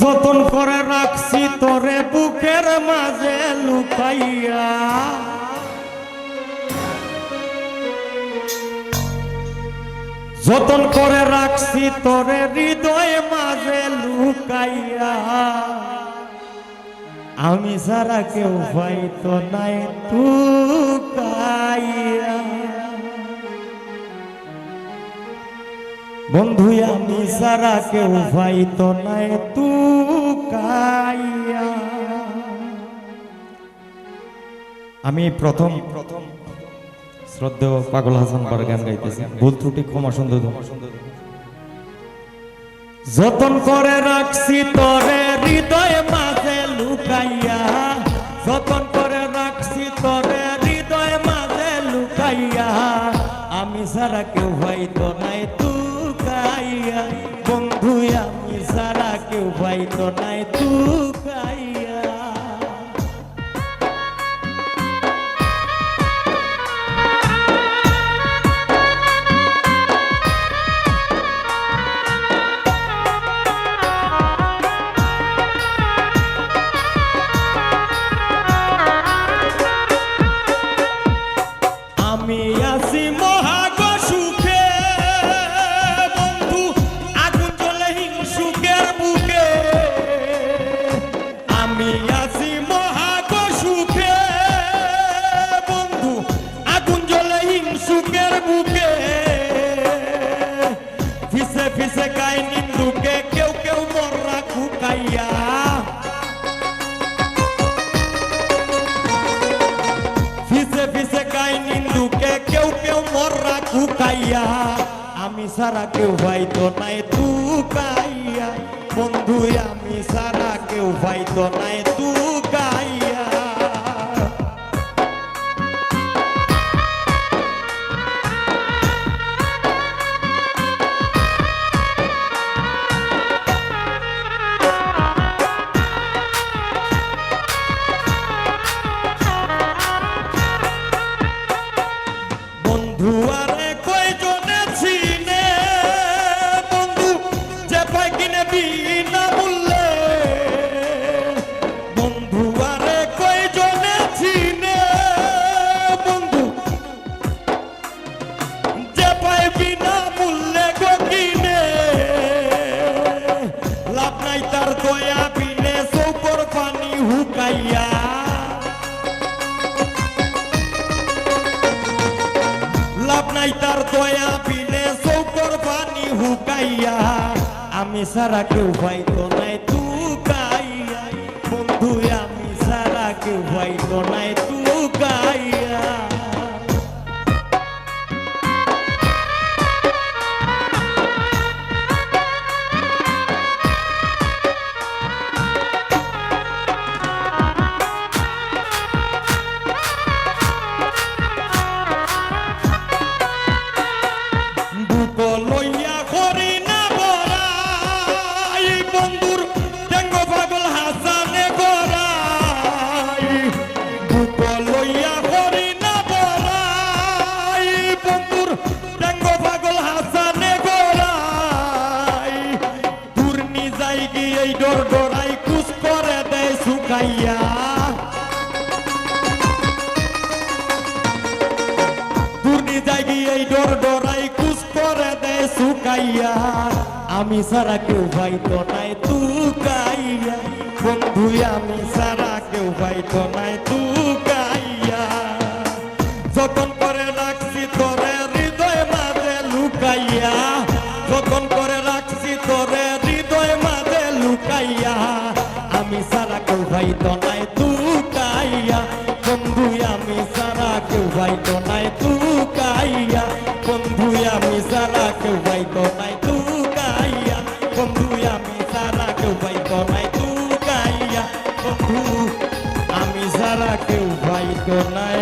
যতন করে রাখছি তোরে বুকের মাঝে লুকাইয়া। যতন করে রাখছি তোরে হৃদয় মাঝে লুকাইয়া। আমি সারা কেউ পাইতো নাই তুকাইয়া বন্ধু, আমি সারা কেউ পাইতো নাই তুকাইয়া আমি প্রথম প্রথম শ্রদ্ধেয় পাগল হাসান বার গান গাইতেছি। ভুল ত্রুটি, ক্ষমা সুন্দর যতন করে রাখছি তোরে হৃদয় মাঝে লুকাইয়া। যতন করে রাখছি তোরে হৃদয় মাঝে লুকাইয়া। আমি সারা কেউ হয়তো নাই তুকাইয়া কেউ হয়তো নাই তুকাইয়া খুকাইয়া ফিসে ফিসে কাই নিন্দুকে, কেউ কেউ মররা কুকাইয়া আমি সারা কেউ ভাইতো নাই তু কাইয়া বন্ধু, আমি সারা কেউ ভাইতো নাই তু হুকাইয়া লাভ নাই তার দয়া পিনে চৌকর পানি হুকাইয়া। আমি সারা কেউ পাইতো নাই তু কাইয়া বন্ধু, আমি সারা কেউ পাইতো নাই তু দেয় দুর্নি জাগি এই ডর ডরাই কুস করে শুকাইয়া। আমি সারা কেউ পাইতো নাই তু কাইয়া বন্ধু, আমি সারা কেউ পাইতো নাই তু কাইয়া যতন করে আমি সারা কেউ ভাই নাই তু কাইয়া বন্ধু, আমি সারা কেউ ভাই নাই তু কাইয়া বন্ধু, আমি সারা কেউ ভাই নাই তু কাইয়া বন্ধু, আমি সারা কেউ ভাই নাই তু কাইয়া বন্ধু, আমি সারা কেউ ভাই নাই।